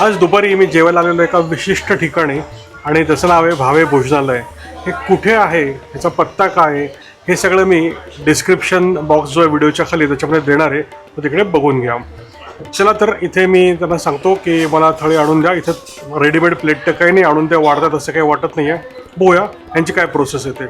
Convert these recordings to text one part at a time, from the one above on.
आज दुपारी मी जेवायला आलेलो एका विशिष्ट ठिकाणी आणि त्याचं नाव आहे भावे भोजनालय. हे कुठे आहे? ह्याचा पत्ता काय आहे? हे सगळं मी डिस्क्रिप्शन बॉक्स जो आहे व्हिडिओच्या खाली त्याच्यामध्ये देणार आहे. तो तिकडे बघून घ्या. चला तर इथे मी त्यांना सांगतो की मला थळी आणून द्या. इथं रेडीमेड प्लेट तर काही नाही आणून द्या वाढतात असं काही वाटत नाही आहे बघूया यांची काय प्रोसेस येते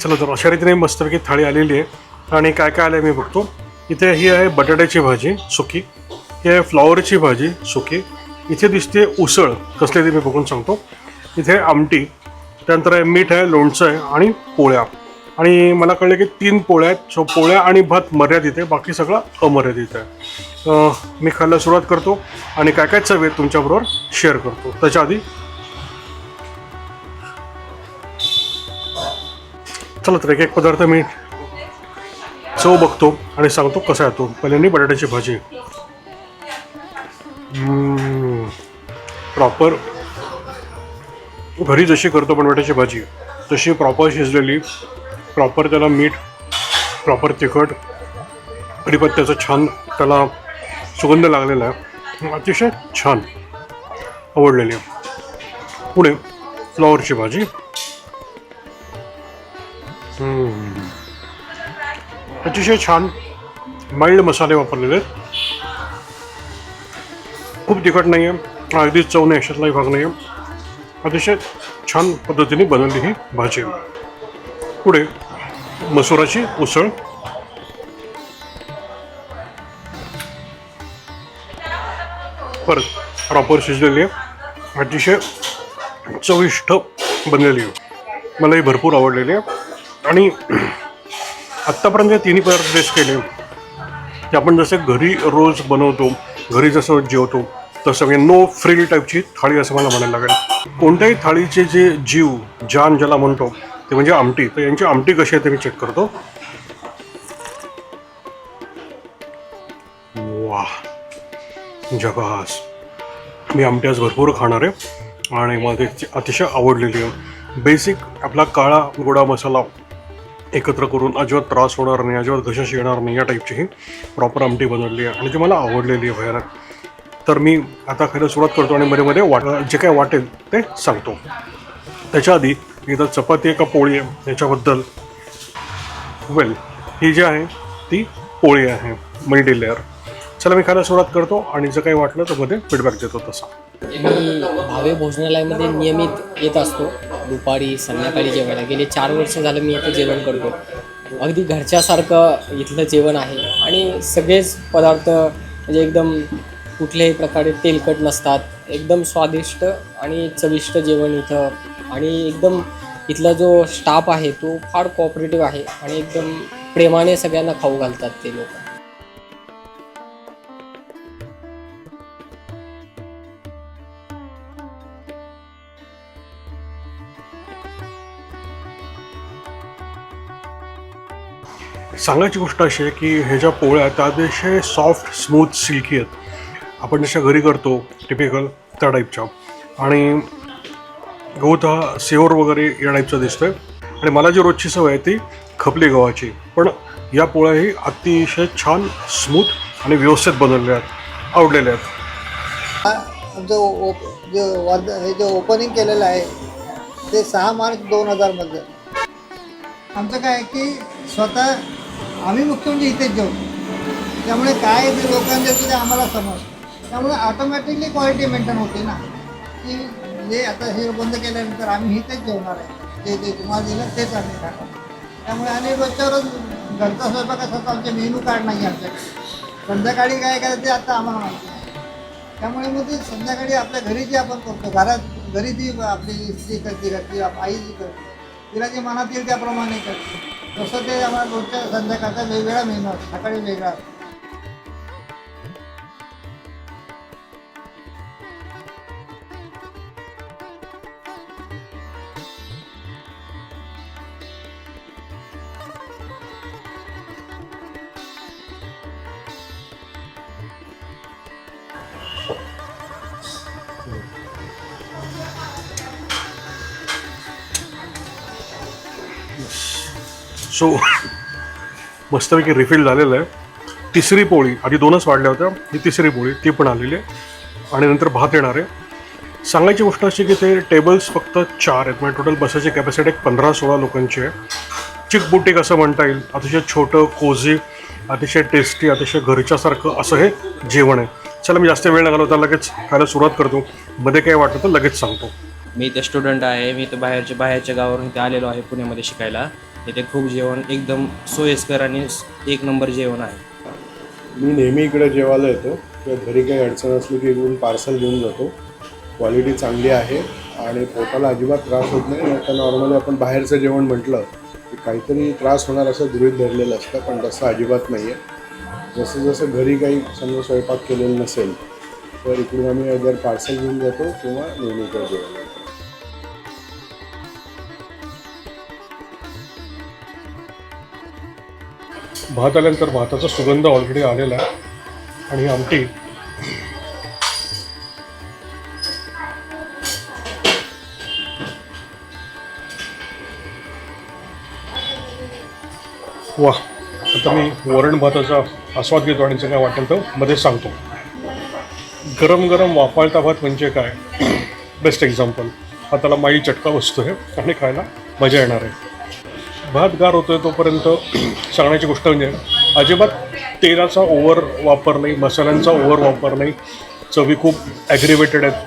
चला तर अशा रीतीने मस्तपैकी थाळी आलेली आहे. आणि काय काय आलं आहे मी बघतो. इथे ही आहे बटाट्याची भाजी सुकी. ही आहे फ्लॉवरची भाजी सुकी. इथे दिसते उसळ कसली ती मी बघून सांगतो. इथे आमटी त्यानंतर आहे मीठ आहे लोणचं आहे आणि पोळ्या. आणि मला कळलं की तीन पोळ्या आहेत. सो पोळ्या आणि भात मर्यादित आहे. बाकी सगळं अमर्यादित आहे. मी खायला सुरुवात करतो आणि काय काय चव आहेत तुमच्याबरोबर शेअर करतो. त्याच्या आधी चला तर एक एक पदार्थ मी चव बघतो आणि सांगतो कसा येतो पहिल्यांदा बटाट्याची भाजी. प्रॉपर घरी जशी करतो बटाट्याची भाजी तशी प्रॉपर शिजलेली प्रॉपर त्याला मीठ प्रॉपर तिखट कढीपत्त्याचं छान त्याला सुगंध लागलेला आहे. अतिशय छान आवडलेली आहे. पुढे फ्लॉवरची भाजी. अतिशय छान माइल्ड मसाले वापरलेले. आहेत खूप तिखट नाही आहे अगदीच चव नाही अशातलाही भाग नाही आहे अतिशय छान पद्धतीने बनवली ही भाजी. पुढे मसुराची उसळ. परत प्रॉपर शिजलेली आहे. अतिशय चविष्ट बनलेली. आहे मलाही भरपूर आवडलेली आहे. आणि आत्तापर्यंत जे तिन्ही पदार्थ टेस्ट केले. ते आपण जसे घरी रोज बनवतो घरी जसं जेवतो तसं म्हणजे नो फ्रिल टाईपची थाळी असं मला म्हणायला लागेल. कोणत्याही थाळीचे जे जीव जान ज्याला म्हणतो ते म्हणजे आमटी. तर यांची आमटी कशी आहे ते मी चेक करतो. वा जगास मी आमटी आज भरपूर खाणार आहे. आणि मला त्याची अतिशय आवडलेली आहे. बेसिक आपला काळा गोडा मसाला एकत्र करून अजिबात त्रास होणार नाही अजिबात घशाश येणार नाही या टाईपची ही प्रॉपर आमटी बनवली आहे. आणि ती मला आवडलेली आहे भयानक. तर मी आता खायला सुरुवात करतो आणि मध्ये मध्ये वाट जे काय वाटेल ते सांगतो. त्याच्या आधी इथं चपाती आहे का पोळी आहे याच्याबद्दल वेल ही जी आहे ती पोळी आहे मल्टी लेअर. चला मी खायला सुरुवात करतो आणि जर काही वाटलं तर मध्ये फीडबॅक देतो तसा. मी भावे भोजनालयामध्ये नियमित येत असतो. दुपारी संध्याकाळी जेवायला गेले. चार वर्ष झालं मी इथं जेवण करतो अगदी घरच्यासारखं इथलं जेवण आहे. आणि सगळेच पदार्थ म्हणजे एकदम कुठल्याही प्रकारे तेलकट नसतात. एकदम स्वादिष्ट आणि चविष्ट जेवण इथं. आणि एकदम इथला जो स्टाफ आहे तो फार कॉपरेटिव्ह आहे. आणि एकदम प्रेमाने सगळ्यांना खाऊ घालतात ते लोक. सांगायची गोष्ट अशी आहे की ह्या ज्या पोळ्या आहेत त्या अतिशय सॉफ्ट स्मूथ सिल्की आहेत. आपण जशा घरी करतो टिपिकल त्या टाईपच्या आणि गहूत हा सेवर वगैरे या टाईपचा आहे आणि मला जी रोजची सवय आहे ती खपली गव्हाची. पण या पोळ्याही अतिशय छान स्मूथ आणि व्यवस्थित बनवलेल्या आहेत आवडलेल्या आहेत. जो ओप जे वर्ध हे जे ओपनिंग केलेलं आहे ते सहा मार्च दोन हजारमध्ये आमचं काय आहे की स्वतः आम्ही मुख्य म्हणजे इथेच जेवतो त्यामुळे काय ते लोकांचे ते आम्हाला समज त्यामुळे ऑटोमॅटिकली क्वालिटी मेंटेन होते ना. की जे आता हे बंद केल्यानंतर आम्ही इथेच जेवणार आहे. जे जे तुम्हाला दिलं तेच आम्ही खाणार त्यामुळे आम्ही रोजच्या रोज घरचा स्वयंपाक असा आमचे मेनू कार्ड नाही आमच्याकडे. संध्याकाळी काय करायचं ते आता आम्हाला माहिती आहे त्यामुळे मग ते संध्याकाळी आपल्या घरी जे आपण करतो घरात घरी ती आपली स्त्री करते करते आई जी करते तिला जे मनात येईल त्याप्रमाणे करते. तसं ते आम्हाला रोजच्या संध्याकाळचा वेगवेगळा मेनू असतो सकाळी वेगळा असतो. सो मस्तपैकी रिफिल झालेलं आहे. तिसरी पोळी आधी दोनच वाढल्या होत्या ही तिसरी पोळी ती पण आलेली आहे. आणि नंतर भात येणार आहे. सांगायची गोष्ट अशी की ते टेबल्स फक्त चार आहेत. म्हणजे टोटल बसायची कॅपॅसिटी एक पंधरा सोळा लोकांची आहे. चिकबुटीक असं म्हणता येईल. अतिशय छोटं कोझी अतिशय टेस्टी अतिशय घरच्यासारखं असं हे जेवण आहे. चला मी जास्त वेळ न घालवता. लगेच खायला सुरुवात करतो. मध्ये काय वाटतं तर लगेच सांगतो. मी इथे स्टुडंट आहे. मी इथं बाहेरच्या बाहेरच्या गावावरून इथे आलेलो आहे पुण्यामध्ये शिकायला. इथे खूप जेवण एकदम सोयीस्कर आणि एक नंबर जेवण आहे. मी नेहमी इकडे जेवायला येतो. किंवा घरी काही अडचण असली की इकडून पार्सल घेऊन जातो. क्वालिटी चांगली आहे आणि पोटाला अजिबात त्रास होत नाही. आता तर नॉर्मली आपण बाहेरचं जेवण म्हटलं की काहीतरी त्रास होणार असं गृहित धरलेलं असतं पण तसं अजिबात नाही आहे जसं जसं घरी काही समजा स्वयंपाक केलेला नसेल तर इकडून आम्ही जर पार्सल घेऊन जातो किंवा नेहमी इकडे जेवायला भात आल्यानंतर भाताचा सुगंध ऑलरेडी आलेला आहे. आणि ही आमटी. वा आता मी वरण भाताचा आस्वाद घेतो आणि जे काय वाटेल तर मध्ये सांगतो. गरम गरम वापाळता भात म्हणजे काय? बेस्ट एक्झाम्पल हाताला माई चटका बसतो आहे आणि खायला मजा येणार आहे. भात गार होतोय तोपर्यंत सांगण्याची गोष्ट म्हणजे अजिबात तेलाचा ओव्हर वापर नाही मसाल्यांचा ओव्हर वापर नाही. चवी खूप ॲग्रिवेटेड आहेत.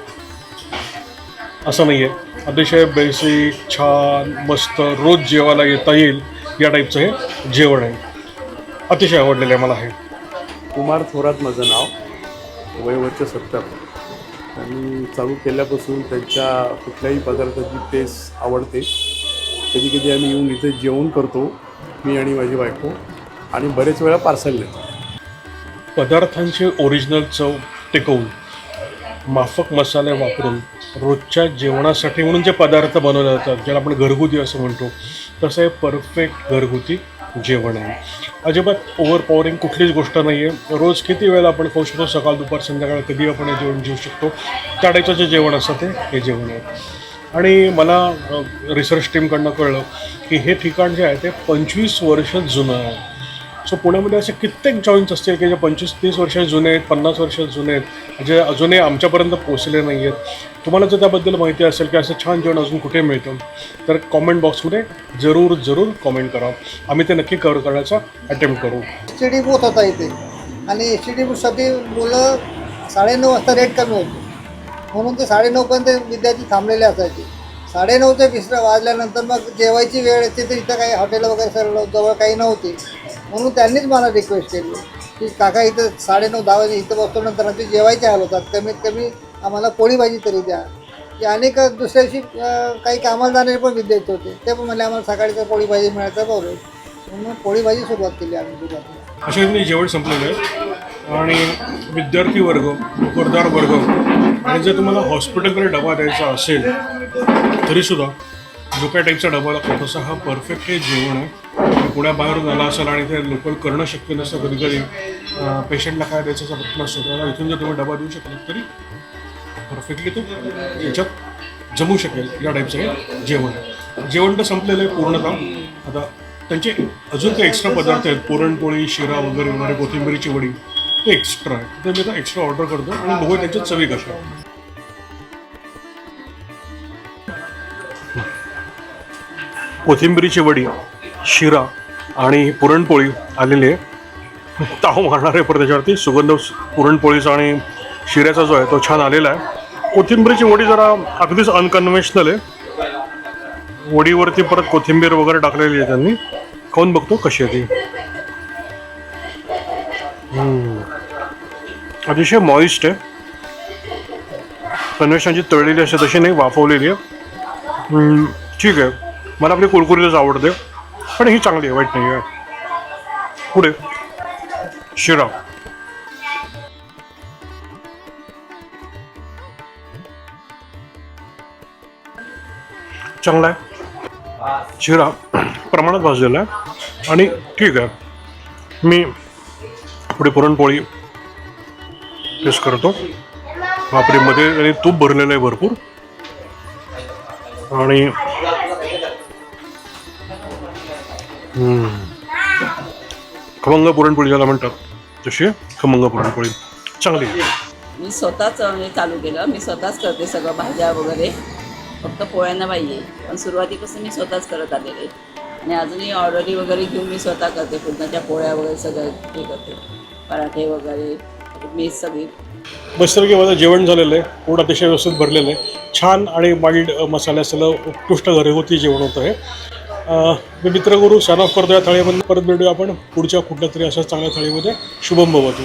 असं नाही आहे अतिशय बेसिक छान मस्त रोज जेवायला येता येईल या टाईपचं हे जेवण आहे. अतिशय आवडलेलं आहे मला हे. कुमार थोरात माझं नाव. वय सत्तर. आणि चालू केल्यापासून त्यांच्या कुठल्याही पदार्थाची टेस्ट आवडते. कधी कधी आम्ही येऊन इथे जेवण करतो मी आणि माझी बायको आणि बरेच वेळा पार्सल देतो. पदार्थांची ओरिजिनल चव टिकवून माफक मसाले वापरून रोजच्या जेवणासाठी म्हणून जे पदार्थ बनवले जातात ज्याला आपण घरगुती असं म्हणतो तसं हे परफेक्ट घरगुती जेवण आहे. अजिबात ओव्हर पॉवरिंग कुठलीच गोष्ट नाही आहे रोज किती वेळेला आपण खाऊ शकतो? सकाळ दुपार संध्याकाळ कधी आपण हे जेवण जेवू शकतो? त्या टाईपचं जे जेवण असतं ते हे जेवण आहे. आणि मला रिसर्च टीमकडनं कळलं की हे ठिकाण जे आहे ते पंचवीस वर्ष जुनं आहे. सो पुण्यामध्ये असे कित्येक जॉईंट्स असतील की जे पंचवीस तीस वर्ष जुने आहेत पन्नास वर्ष जुने आहेत जे अजूनही आमच्यापर्यंत पोचले नाही आहेत. तुम्हाला जर त्याबद्दल माहिती असेल की असं छान जेवण अजून कुठे मिळतं तर कॉमेंट बॉक्समध्ये जरूर जरूर कॉमेंट करा. आम्ही ते नक्की कव्हर करण्याचा अटेम्प्ट करू. एस टी डी बूथ होता इथे. आणि एस टी डी बूथसाठी मुलं साडेनऊ वाजता रेट कमी होतो. म्हणून ते साडेनऊपर्यंत विद्यार्थी थांबलेले असायचे. साडेनऊच्या विसरा वाजल्यानंतर मग जेवायची वेळ येते तर इथं काही हॉटेल वगैरे सर्व जवळ काही नव्हते. म्हणून त्यांनीच मला रिक्वेस्ट केली की काका इथं साडेनऊ दहा वाजे इथं बसतो नंतर आमचे जेवायचे हाल होतात. कमीत कमी आम्हाला पोळी भाजी तरी द्या. की अनेक दुसऱ्या दिवशी काही कामाला जाणारे पण विद्यार्थी होते. ते पण म्हणले आम्हाला सकाळीचं पोळी भाजी मिळायचं बरोबर. म्हणून पोळी भाजी सुरुवात केली आम्ही दुपारला अशा जेवण संपलेलं आहे. आणि विद्यार्थी वर्ग नोकरदार वर्ग आणि जर तुम्हाला हॉस्पिटलकडे डबा द्यायचा असेल तरीसुद्धा जो काही टाईपचा डबा लागतो तसा हा परफेक्ट हे जेवण आहे. पुण्याबाहेरून आला असेल आणि ते लोकल करणं शक्य नसतं कधी कधी पेशंटला काय द्यायचा प्रश्न असतो त्याला इथून जर तुम्ही डबा देऊ शकला तरी परफेक्टली तो याच्यात जमू शकेल या टाईपचं हे जेवण. जेवण तर संपलेलं आहे पूर्णतः. आता त्यांचे अजून काही एक्स्ट्रा पदार्थ आहेत पुरणपोळी शिरा वगैरे वगैरे कोथिंबिरीची वडी. एक्स्ट्रा आहे. ते मी आता एक्स्ट्रा ऑर्डर करतो आणि बघू त्यांच्यात चवी कशा कोथिंबिरीची वडी शिरा आणि पुरणपोळी आलेली आहे. ताव मारणार आहे परत त्याच्यावरती. सुगंध पुरणपोळीचा आणि शिऱ्याचा जो आहे तो छान आलेला आहे. कोथिंबिरीची वडी जरा अगदीच अनकन्व्हेन्शनल आहे. वडीवरती परत कोथिंबीर वगैरे टाकलेली आहे त्यांनी. खाऊन बघतो कशी आहे ती. अतिशय मॉइस्ट आहे. कन्व्हेन्शनची तळलेली असते तशी नाही वाफवलेली आहे. ठीक आहे. मला आपली कुरकुरीतच आवडते. पण ही चांगली आहे वाईट नाही आहे पुढे. शिरा. चांगला आहे. शिरा प्रमाणात भाजलेला आहे. आणि ठीक आहे. मी पुढे पुरणपोळी टेस्ट करतो वापरीमध्ये आणि तूप भरलेलं आहे भरपूर. आणि खमंग पुरणपोळी ज्याला म्हणतात तशी खमंग पुरणपोळी. चांगली आहे. मी स्वतःच हे चालू केलं. मी स्वतःच करते सगळं भाज्या वगैरे. फक्त पोळ्यांना पाहिजे आहे पण सुरुवातीपासून मी स्वतःच करत आलेले. आणि अजूनही ऑर्डरी वगैरे घेऊन मी स्वतः करते. पुरणाच्या पोळ्या वगैरे सगळं हे करते. पराठे वगैरे. मेस सगळी. मस्तपैकी माझं जेवण झालेलं आहे. पोट अतिशय व्यवस्थित भरलेलं आहे. छान आणि माइल्ड मसाले असलेलं उत्कृष्ट घरगुती जेवण होतं आहे मी मित्रगुरू सन ऑफ करतो या थाळीमध्ये परत भेटूया आपण पुढच्या कुठल्या तरी अशा चांगल्या थाळीमध्ये. शुभम भवतू